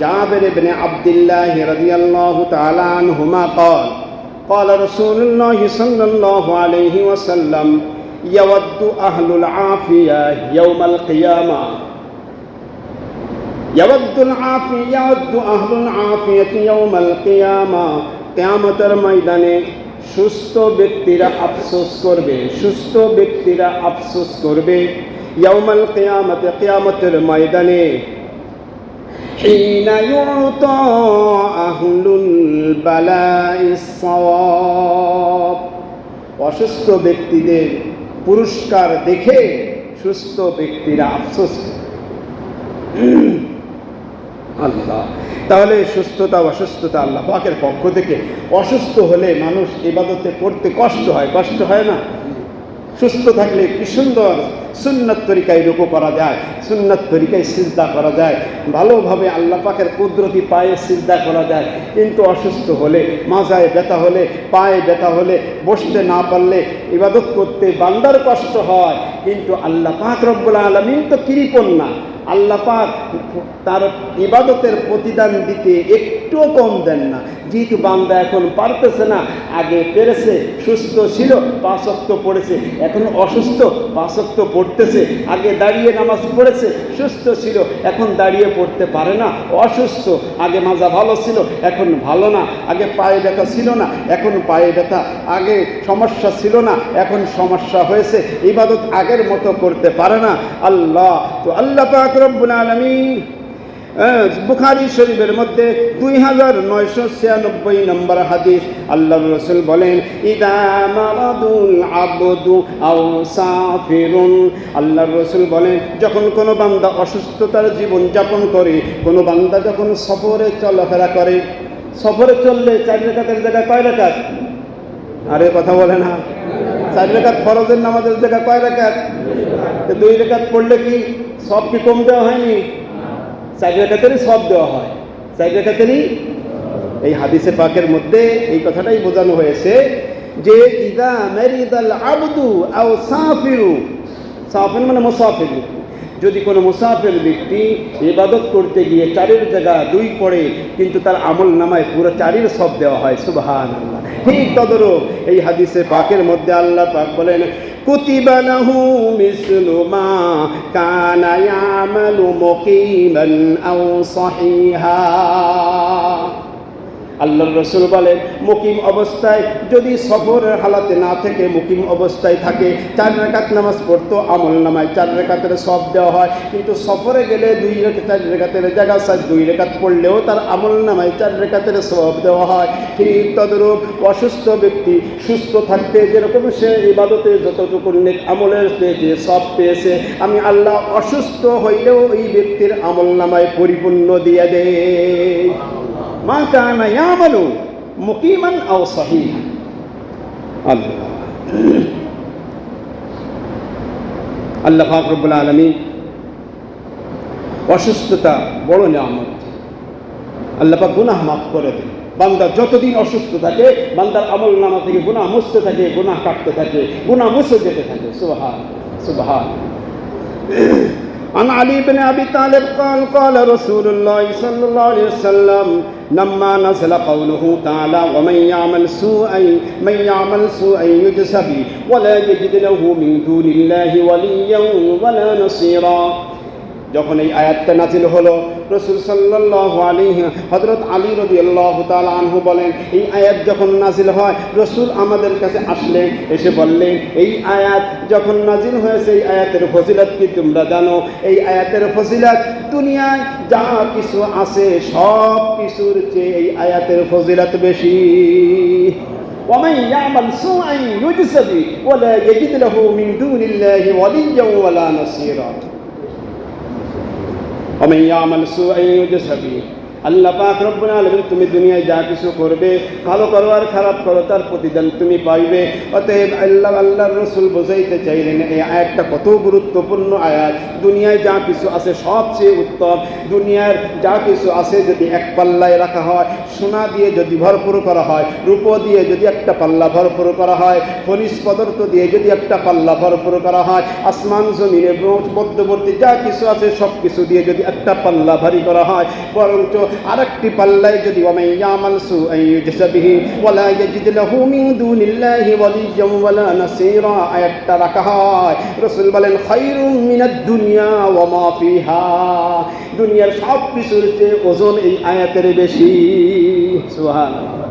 جابر بن عبد الله رضي الله تعالى عنهما قال قال رسول الله صلى الله عليه وسلم يود أهل العافية يوم القيامة يود العافية يود أهل العافية يوم القيامة কেয়ামতের ময়দানে সুস্থ ব্যক্তিরা আফসোস করবে সুস্থ ব্যক্তিরা আফসোস করবে ইয়াউমাল কিয়ামতে কিয়ামতের ময়দানে حين يعطى أهل البلاء الصواب অসুস্থ ব্যক্তিদের পুরস্কার দেখে সুস্থ ব্যক্তিরা আফসোস করে। আল্লাহ তাহলে সুস্থতা অসুস্থতা আল্লাহ পাকের পক্ষ থেকে অসুস্থ হলে মানুষ ইবাদতে করতে কষ্ট হয় কষ্ট হয় না সুস্থ থাকলে কি সুন্দর? সুন্নত তরিকায় রুকু করা যায়, সুন্নত তরিকায় সিজদা করা যায়, ভালোভাবে আল্লাহ পাকের কুদরতি পায়ে সিজদা করা যায়। কিন্তু অসুস্থ হলে, মাজায় ব্যথা হলে, পায়ে ব্যথা হলে, বসতে না পারলে ইবাদত করতে বান্দার কষ্ট হয়। কিন্তু আল্লাহ পাক রব্বুল আলমিন তো কৃপণ না। আল্লাহ পাক তার ইবাদতের প্রতিদান দিতে একটুও কম দেন না। যেহেতু বান্দা এখন পারতেছে না, আগে পেরেছে, সুস্থ ছিল পাঁচক্ত পড়েছে, এখন অসুস্থ পাঁচক্ত পড়তেছে, আগে দাঁড়িয়ে নামাজ পড়েছে, সুস্থ ছিল, এখন দাঁড়িয়ে পড়তে পারে না, অসুস্থ, আগে মাজা ভালো ছিল, এখন ভালো না, আগে পায়ে ব্যথা ছিল না, এখন পায়ে ব্যথা, আগে সমস্যা ছিল না, এখন সমস্যা হয়েছে, ইবাদত আগের মতো করতে পারে না। আল্লাহ, তো আল্লাহ পাক রব্বুল আলামিন। বুখারী শরীফের মধ্যে দুই হাজার নয়শো ছিয়ানব্বই নম্বর হাদিস আল্লাহ রসুল বলেন, ইদা মারাদুল আবদু আও সাফিরুন। আল্লাহ রসুল বলেন, যখন কোনো বান্দা অসুস্থতার জীবন যাপন করে, কোনো বান্দা যখন সফরে চলাফেরা করে, সফরে চললে চার রেখাতের জায়গায় কয় রেখাত? আরে কথা বলে না। চার রেখাত ফরজের নামাজের জায়গায় কয় রেখাত? দুই রেখাত পড়লে কি সব কি কম দেওয়া হয়নি? চার রেখাতেরই সব দেওয়া হয়। চার রেখাতেরই এই হাদিসে পাকের মধ্যে এই কথাটাই বোঝানো হয়েছে যে, ইদা মেরিদাল আবদু আও সাফিরু। সাফির মানে মুসাফির। যদি কোনো মুসাফির ব্যক্তি ইবাদত করতে গিয়ে চারের জায়গা দুই পড়ে কিন্তু তার আমল নামায় পুরো চারির সব দেওয়া হয় সুবহান আল্লাহ ঠিক তদরূপ এই হাদিসে পাকের মধ্যে আল্লাহ পাক বলেন كتب له مثل ما كان يعمل مقيما أو صحيحا আল্লাহ রসুল বলেন, মুকিম অবস্থায় যদি সফরের হালাতে না থেকে, মুকিম অবস্থায় থাকে, চার রেখাত নামাজ পড়তো, আমল নামায় চার রেখাতের সব দেওয়া হয়। কিন্তু সফরে গেলে দুই রেখা চার রেখাতের জায়গা সার দুই রেখাত পড়লেও তার আমল নামায় চার রেখাতের সব দেওয়া হয়। ঠিক তদরূপ অসুস্থ ব্যক্তি, সুস্থ থাকতে যেরকম সে ইবাদতে যতটুকু আমলের পেয়েছে সব পেয়েছে, আমি আল্লাহ অসুস্থ হইলেও এই ব্যক্তির আমল নামায় পরিপূর্ণ দিয়ে দেয় মা কানা ইয়ামালু মুকিমান আও সাহিহা আল্লাহ আল্লাহ পাক রব্বুল আলামিন অসুস্থতা বড় নিয়ামত আল্লাহ পাক গুনাহ মাফ করে দেন বান্দা যতদিন অসুস্থ থাকে বান্দার আমল নামা থেকে গুনাহ মুছতে থাকে গুনাহ কাটতে থাকে গুনাহ মুছে যেতে থাকে সুবহান সুবহান عن علي بن ابي طالب قال قال رسول الله صلى الله عليه وسلم لما نزل قوله تعالى ومن يعمل سوءا من يعمل سوءا يجز به ولا يجد له من دون الله وليا ولا نصيرا. যখন এই আয়াতটা নাজিল হলো রসুল সাল্লাহ আলী হজরত আলী রদি আল্লাহ আনহু বলেন এই আয়াত যখন নাজিল হয় রসুল আমাদের কাছে আসলেন এসে বললেন এই আয়াত যখন নাজিল হয়েছে এই আয়াতের ফজিলত কি তোমরা জানো এই আয়াতের ফজিলত দুনিয়ায় যা কিছু আছে সব কিছুর চেয়ে এই আয়াতের ফজিলত বেশি ومن يعمل سوءا يجز به ولا يجد له من دون الله وليا ولا نصيرا ومن يعمل سوءا يجز به. আল্লাহ পাক রব্বুল আলামিন তুমি দুনিয়ায় যা কিছু করবে, ভালো করো আর খারাপ করো, তার প্রতিদান তুমি পাইবে। অতএব আল্লাহ, আল্লাহর রসুল বোঝাইতে চাইলেন, এই আয়াতটা কত গুরুত্বপূর্ণ আয়াত। দুনিয়ায় যা কিছু আছে সবচেয়ে উত্তম। দুনিয়ার যা কিছু আছে যদি এক পাল্লায় রাখা হয়, সোনা দিয়ে যদি ভরপুর করা হয়, রূপ দিয়ে যদি একটা পাল্লা ভরপুর করা হয়, খনিজ পদার্থ দিয়ে যদি একটা পাল্লা ভরপুর করা হয়, আসমান, জমিনে মধ্যবর্তী যা কিছু আছে সব কিছু দিয়ে যদি একটা পাল্লা ভারী করা হয়, বরঞ্চ আরেকটি পাল্লায় যদি ওয়ামান ইয়ামাল সুআন ইউজসা বিহি ওয়ালা ইয়াজিদ লাহু মিন দুনিল্লাহি ওয়ালিয়্যান ওয়ালা নাসীরা আয়াতটা রাখা হয় রাসূল বলেন খায়রুম মিনাদ দুনিয়া ওয়া মা ফিহা দুনিয়ার সব কিছুর চেয়ে ওজন এই আয়াতের বেশি সুবহানাল্লাহ